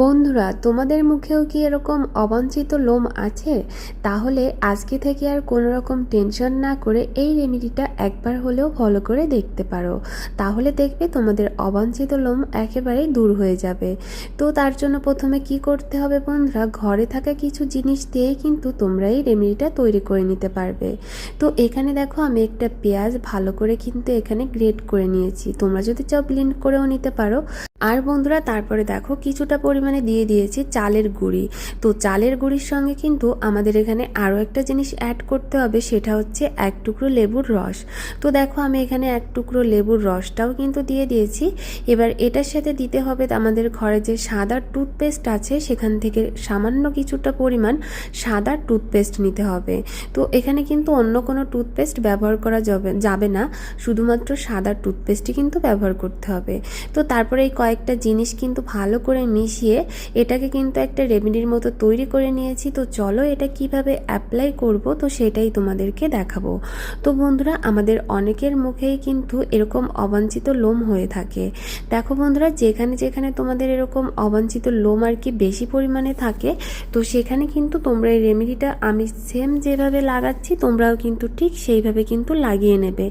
বন্ধুরা, তোমাদের মুখেও কি এরকম অবাঞ্ছিত লোম আছে? তাহলে আজকে থেকে আর কোনো রকম টেনশন না করে এই রেমেডিটা একবার হলেও ফলো করে দেখতে পারো। তাহলে দেখবে তোমাদের অবাঞ্ছিত লোম একেবারেই দূর হয়ে যাবে। তো তার জন্য প্রথমে কি করতে হবে বন্ধুরা, ঘরে থাকা কিছু জিনিস দিয়েই কিন্তু তোমরা এই রেমেডিটা তৈরি করে নিতে পারবে। তো এখানে দেখো, আমি একটা পেঁয়াজ ভালো করে কিন্তু এখানে গ্রেট করে নিয়েছি। তোমরা যদি চাও ব্লিন্ড করেও নিতে পারো। আর বন্ধুরা, তারপরে দেখো কিছুটা পরিমাণে দিয়ে দিয়েছি চালের গুঁড়ি। তো চালের গুঁড়ির সঙ্গে কিন্তু আমাদের এখানে আরও একটা জিনিস অ্যাড করতে হবে, সেটা হচ্ছে এক টুকরো লেবুর রস। তো দেখো আমি এখানে এক টুকরো লেবুর রসটাও কিন্তু দিয়ে দিয়েছি। এবার এটার সাথে দিতে হবে আমাদের ঘরে যে সাদা টুথপেস্ট আছে, সেখান থেকে সামান্য কিছুটা পরিমাণ সাদা টুথপেস্ট নিতে হবে। তো এখানে কিন্তু অন্য কোনো টুথপেস্ট ব্যবহার করা যাবে যাবে না, শুধুমাত্র সাদা টুথপেস্টই কিন্তু ব্যবহার করতে হবে। তো তারপরে এই কয়েকটা জিনিস কিন্তু ভালো করে মিশিয়ে এটাকে কিন্তু একটা রেমেডির মতো তৈরি করে নিয়েছি। তো চলো এটা কীভাবে অ্যাপ্লাই করব, তো সেটাই তোমাদেরকে দেখাবো। তো বন্ধুরা, আমাদের অনেকের মুখেই কিন্তু এরকম অবাঞ্ছিত লোম হয়ে থাকে। দেখো বন্ধুরা, যেখানে যেখানে তোমাদের এরকম অবাঞ্ছিত লোম আর কি বেশি পরিমাণে থাকে, তো সেখানে কিন্তু তোমরা এই রেমেডিটা আমি সেম যেভাবে লাগাচ্ছি, তোমরাও কিন্তু ঠিক সেইভাবে কিন্তু লাগিয়ে নেবে।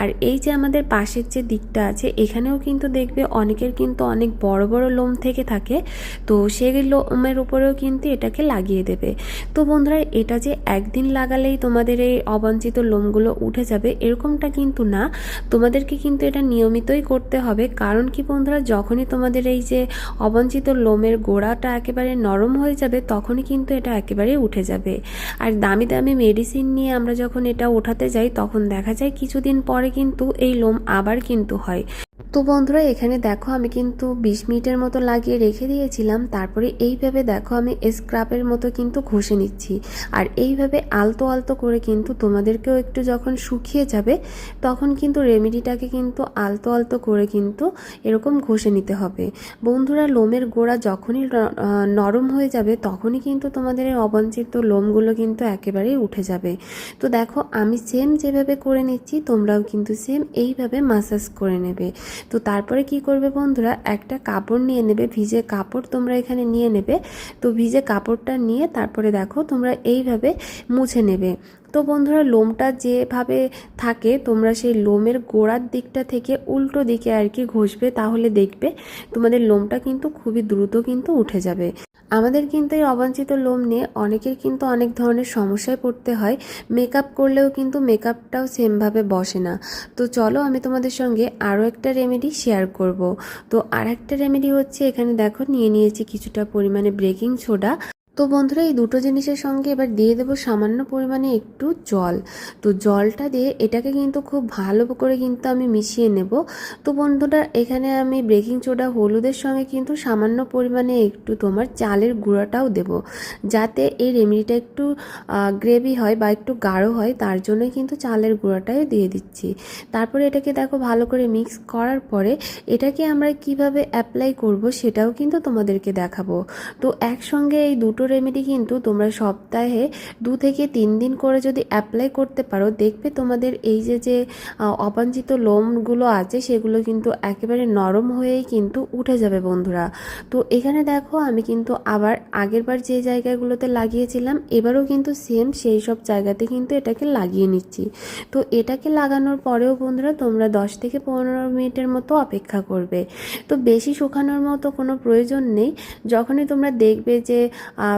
আর এই যে আমাদের পাশের যে দিকটা আছে, এখানেও কিন্তু দেখবে অনেকের কিন্তু অনেক বড় বড় লোম থেকে থাকে। তো সেই লোমের উপরেও কিন্তু এটাকে লাগিয়ে দেবে। তো বন্ধুরা, এটা যে একদিন লাগালেই তোমাদের এই অবাঞ্ছিত লোমগুলো উঠে যাবে, এরকমটা কিন্তু না। তোমাদেরকে কিন্তু এটা নিয়মিতই করতে হবে। কারণ কি বন্ধুরা, যখনই তোমাদের এই যে অবাঞ্ছিত লোমের গোড়াটা একেবারে নরম হয়ে যাবে, তখনই কিন্তু এটা একেবারে উঠে যাবে। আর দামি দামি মেডিসিন নিয়ে আমরা যখন এটা ওঠাতে যাই, তখন দেখা যায় কিছুদিন পরে কিন্তু এই লোম আবার কিন্তু হয়। তো বন্ধুরা, এখানে দেখো আমি কিন্তু বিশ মিনিটের মতো লাগিয়ে রেখে দিয়েছিলাম। তারপরে এইভাবে দেখো আমি স্ক্রাবের মতো কিন্তু ঘষে নিচ্ছি। আর এইভাবে আলতো আলতো করে কিন্তু তোমাদেরকেও একটু যখন শুকিয়ে যাবে, তখন কিন্তু রেমেডিটাকে কিন্তু আলতো আলতো করে কিন্তু এরকম ঘষে নিতে হবে। বন্ধুরা, লোমের গোড়া যখনই নরম হয়ে যাবে, তখনই কিন্তু তোমাদের অবাঞ্ছিত লোমগুলো কিন্তু একেবারেই উঠে যাবে। তো দেখো, আমি সেম যেভাবে করে নিচ্ছি, তোমরাও কিন্তু সেম এইভাবে মাসাজ করে নেবে। তো তারপরে কি করবে বন্ধুরা? একটা কাপড় নিয়ে নেবে, ভিজে কাপড় তোমরা এখানে নিয়ে নেবে। তো ভিজে কাপড়টা নিয়ে তারপরে দেখো তোমরা এইভাবে মুছে নেবে। তো বন্ধুরা, লোমটা যেভাবে থাকে, তোমরা সেই লোমের গোড়ার দিকটা থেকে উল্টো দিকে আর কি ঘষবে, তাহলে দেখবে তোমাদের লোমটা কিন্তু খুবই দ্রুত কিন্তু উঠে যাবে। আমাদের কিন্তু এই অবাঞ্ছিত লোম নিয়ে অনেকের কিন্তু অনেক ধরনের সমস্যায় পড়তে হয়। মেকআপ করলেও কিন্তু মেকআপটাও সেমভাবে বসে না। তো চলো আমি তোমাদের সঙ্গে আরও একটা রেমেডি শেয়ার করব। তো আর একটা রেমেডি হচ্ছে এখানে দেখো, নিয়ে নিয়েছি কিছুটা পরিমাণে ব্রেকিং সোডা। তো বন্ধুরা, এই দুটো জিনিসের সঙ্গে এবার দিয়ে দেবো সামান্য পরিমাণে একটু জল। তো জলটা দিয়ে এটাকে কিন্তু খুব ভালো করে কিন্তু আমি মিশিয়ে নেব। তো বন্ধুরা, এখানে আমি বেকিং সোডা হলুদের সঙ্গে কিন্তু সামান্য পরিমাণে একটু তোমার চালের গুঁড়াটাও দেব। যাতে এই রেমেডিটা একটু গ্রেভি হয় বা একটু গাঢ় হয়, তার জন্য কিন্তু চালের গুঁড়াটাই দিয়ে দিচ্ছি। তারপরে এটাকে দেখো ভালো করে মিক্স করার পরে এটাকে আমরা কীভাবে অ্যাপ্লাই করব সেটাও কিন্তু তোমাদেরকে দেখাবো। তো একসঙ্গে এই দুটো রেমেডি কিন্তু তোমরা সপ্তাহে দু থেকে তিন দিন করে যদি অ্যাপ্লাই করতে পারো, দেখবে তোমাদের এই যে যে অবাঞ্ছিত লোমগুলো আছে, সেগুলো কিন্তু একেবারে নরম হয়েই কিন্তু উঠে যাবে বন্ধুরা। তো এখানে দেখো, আমি কিন্তু আবার আগেরবার যে জায়গাগুলোতে লাগিয়েছিলাম, এবারও কিন্তু সেম সেই সব জায়গাতে কিন্তু এটাকে লাগিয়ে নিচ্ছি। তো এটাকে লাগানোর পরেও বন্ধুরা, তোমরা দশ থেকে পনেরো মিনিটের মতো অপেক্ষা করবে। তো বেশি শুকানোর মতো কোনো প্রয়োজন নেই। যখনই তোমরা দেখবে যে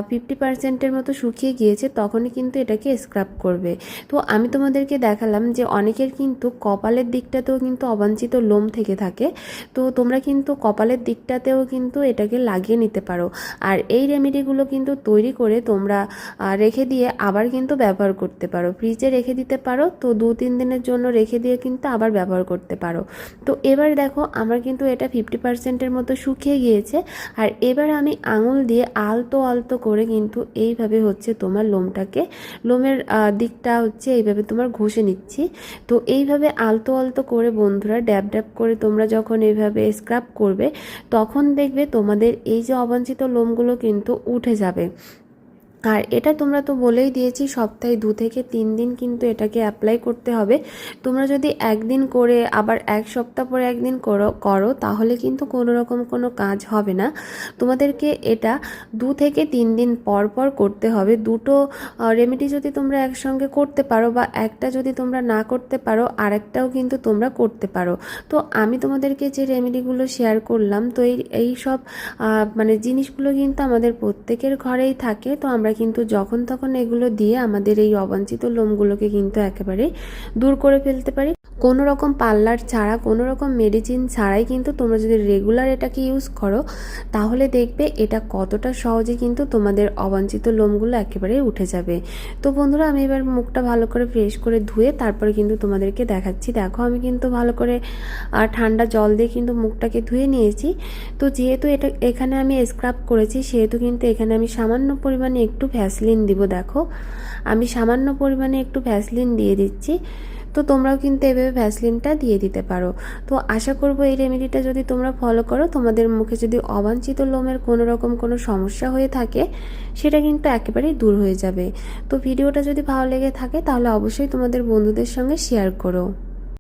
ফিফটি পার্সেন্টের মতো শুকিয়ে গিয়েছে, তখনই কিন্তু এটাকে স্ক্রাব করবে। তো আমি তোমাদেরকে দেখালাম যে অনেকের কিন্তু কপালের দিকটাতেও কিন্তু অবাঞ্ছিত লোম থেকে থাকে। তো তোমরা কিন্তু কপালের দিকটাতেও কিন্তু এটাকে লাগিয়ে নিতে পারো। আর এই রেমেডিগুলো কিন্তু তৈরি করে তোমরা রেখে দিয়ে আবার কিন্তু ব্যবহার করতে পারো। ফ্রিজে রেখে দিতে পারো, তো দু তিন দিনের জন্য রেখে দিয়ে কিন্তু আবার ব্যবহার করতে পারো। তো এবার দেখো, আমার কিন্তু এটা ফিফটি পার্সেন্টের মতো শুকিয়ে গিয়েছে। আর এবার আমি আঙুল দিয়ে আলতো আলতো করে কিন্তু এইভাবে হচ্ছে তোমার লোমটাকে, লোমের দিকটা হচ্ছে এইভাবে তোমার ঘষে নিচ্ছি। তো এইভাবে আলতো আলতো করে বন্ধুরা ড্যাব ড্যাব করে তোমরা যখন এইভাবে স্ক্রাব করবে, তখন দেখবে তোমাদের এই যে অবাঞ্ছিত লোমগুলো কিন্তু উঠে যাবে। আর এটা তোমরা তো বলেই দিয়েছি, সপ্তাহে দু থেকে তিন দিন কিন্তু এটাকে অ্যাপ্লাই করতে হবে। তোমরা যদি একদিন করে আবার এক সপ্তাহ পরে একদিন করো করো, তাহলে কিন্তু কোনো রকম কোনো কাজ হবে না। তোমাদেরকে এটা দু থেকে তিন দিন পর পর করতে হবে। দুটো রেমেডি যদি তোমরা একসঙ্গে করতে পারো বা একটা যদি তোমরা না করতে পারো, আরেকটাও কিন্তু তোমরা করতে পারো। তো আমি তোমাদেরকে যে রেমেডিগুলো শেয়ার করলাম, তো এই এই সব মানে জিনিসগুলো কিন্তু আমাদের প্রত্যেকের ঘরেই থাকে। তো আমরা কিন্তু যখন তখন এগুলো দিয়ে আমাদের এই অবাঞ্ছিত লোমগুলোকে কিন্তু একেবারে দূর করে ফেলতে পারি। কোনো রকম পার্লার ছাড়া, কোনো রকম মেডিসিন ছাড়াই কিন্তু তোমরা যদি রেগুলার এটাকে ইউজ করো, তাহলে দেখবে এটা কতটা সহজে কিন্তু তোমাদের অবাঞ্ছিত লোমগুলো একেবারে উঠে যাবে। তো বন্ধুরা, আমি এবার মুখটা ভালো করে ফ্রেশ করে ধুয়ে তারপরে কিন্তু তোমাদেরকে দেখাচ্ছি। দেখো, আমি কিন্তু ভালো করে ঠান্ডা জল দিয়ে কিন্তু মুখটাকে ধুয়ে নিয়েছি। তো যেহেতু এটা, এখানে আমি স্ক্রাব করেছি, সেহেতু কিন্তু এখানে আমি সামান্য পরিমাণে একটু ভ্যাসলিন দিব, দেখো। আমি সামান্য পরিমাণে একটু ভ্যাসলিন দিয়ে দিচ্ছি। তো তোমরাও কিন্তু এভাবে ভ্যাসলিনটা দিয়ে দিতে পারো। তো আশা করব এই রেমেডিটা যদি তোমরা ফলো করো, তোমাদের মুখে যদি অবাঞ্ছিত লোমের কোনো রকম কোনো সমস্যা হয়ে থাকে, সেটা কিন্তু একেবারেই দূর হয়ে যাবে। তো ভিডিওটা যদি ভালো লেগে থাকে, তাহলে অবশ্যই তোমাদের বন্ধুদের সঙ্গে শেয়ার করো।